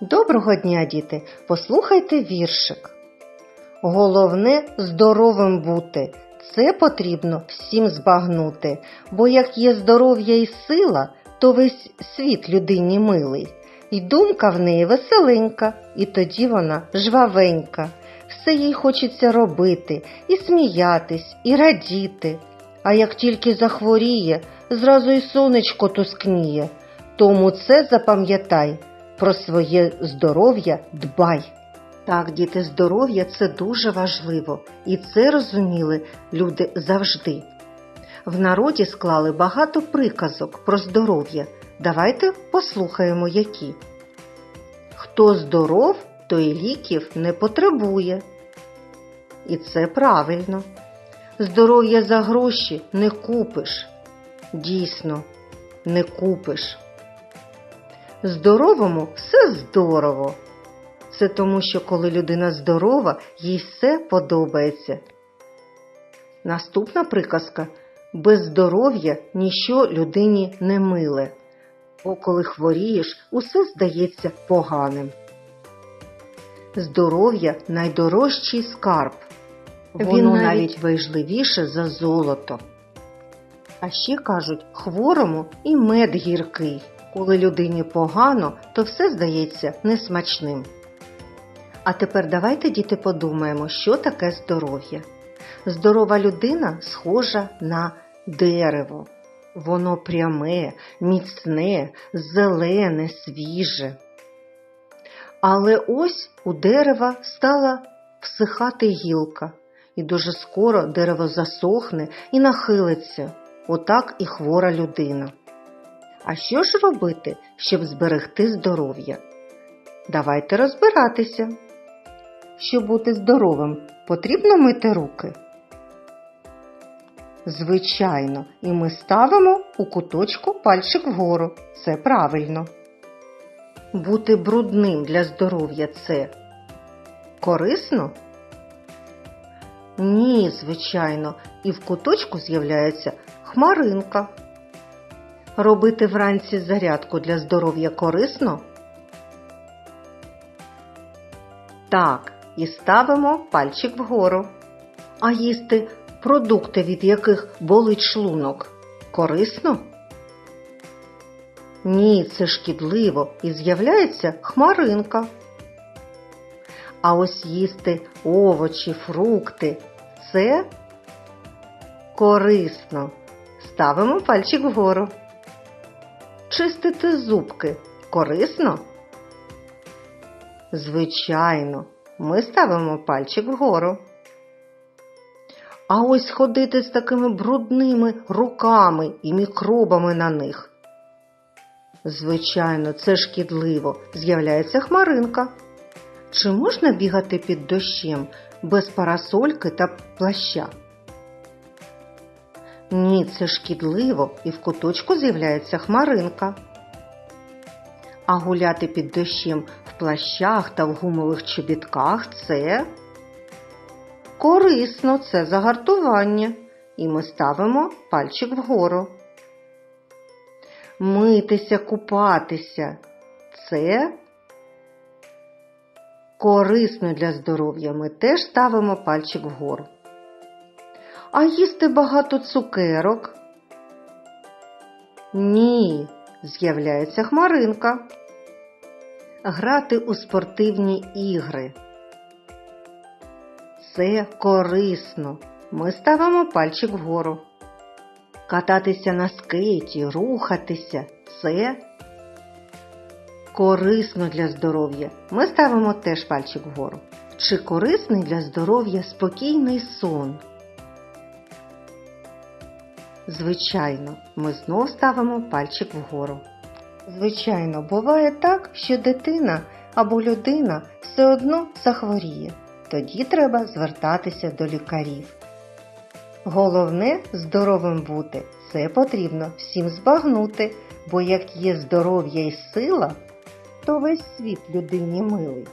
Доброго дня, діти! Послухайте віршик. Головне здоровим бути. Це потрібно всім збагнути, бо як є здоров'я і сила, то весь світ людині милий. І думка в неї веселенька, і тоді вона жвавенька. Все їй хочеться робити, і сміятись, і радіти. А як тільки захворіє, зразу й сонечко тускніє. Тому це запам'ятай, про своє здоров'я дбай. Так, діти, здоров'я це дуже важливо, і це розуміли люди завжди. В народі склали багато приказок про здоров'я. Давайте послухаємо які. Хто здоров, той ліків не потребує. І це правильно. Здоров'я за гроші не купиш. Дійсно, не купиш. Здоровому все здорово. Це тому, що коли людина здорова, їй все подобається. Наступна приказка без здоров'я ніщо людині не миле, бо коли хворієш, усе здається поганим. Здоров'я найдорожчий скарб. Воно навіть- навіть важливіше за золото. А ще кажуть, хворому і мед гіркий. Коли людині погано, то все здається несмачним. А тепер давайте, діти, подумаємо, що таке здоров'я. Здорова людина схожа на дерево. Воно пряме, міцне, зелене, свіже. Але ось у дерева стала всихати гілка, і дуже скоро дерево засохне і нахилиться. Отак і хвора людина. А що ж робити, щоб зберегти здоров'я? Давайте розбиратися. Щоб бути здоровим, потрібно мити руки. Звичайно, і ми ставимо у куточку пальчик вгору. Це правильно. Бути брудним для здоров'я це корисно? Ні, звичайно, і в куточку з'являється хмаринка. Робити вранці зарядку для здоров'я корисно? Так, і ставимо пальчик вгору. А їсти продукти, від яких болить шлунок, корисно? Ні, це шкідливо і з'являється хмаринка. А ось їсти овочі, фрукти це корисно. Ставимо пальчик вгору. Чистити зубки корисно? Звичайно, ми ставимо пальчик вгору. А ось ходити з такими брудними руками і мікробами на них. Звичайно, це шкідливо. З'являється хмаринка. Чи можна бігати під дощем без парасольки та плаща? Ні, це шкідливо і в куточку з'являється хмаринка. А гуляти під дощем в плащах та в гумових чобітках це корисно, це загартування. І ми ставимо пальчик вгору. Митися, купатися це корисно для здоров'я. Ми теж ставимо пальчик вгору. А їсти багато цукерок? Ні, з'являється хмаринка. Грати у спортивні ігри. Це корисно. Ми ставимо пальчик вгору. Кататися на скейті, рухатися це корисно для здоров'я. Ми ставимо теж пальчик вгору. Чи корисний для здоров'я спокійний сон? Звичайно, ми знов ставимо пальчик вгору. Звичайно, буває так, що дитина або людина все одно захворіє. Тоді треба звертатися до лікарів. Головне здоровим бути. Це потрібно всім збагнути, бо як є здоров'я і сила, то весь світ людині милий.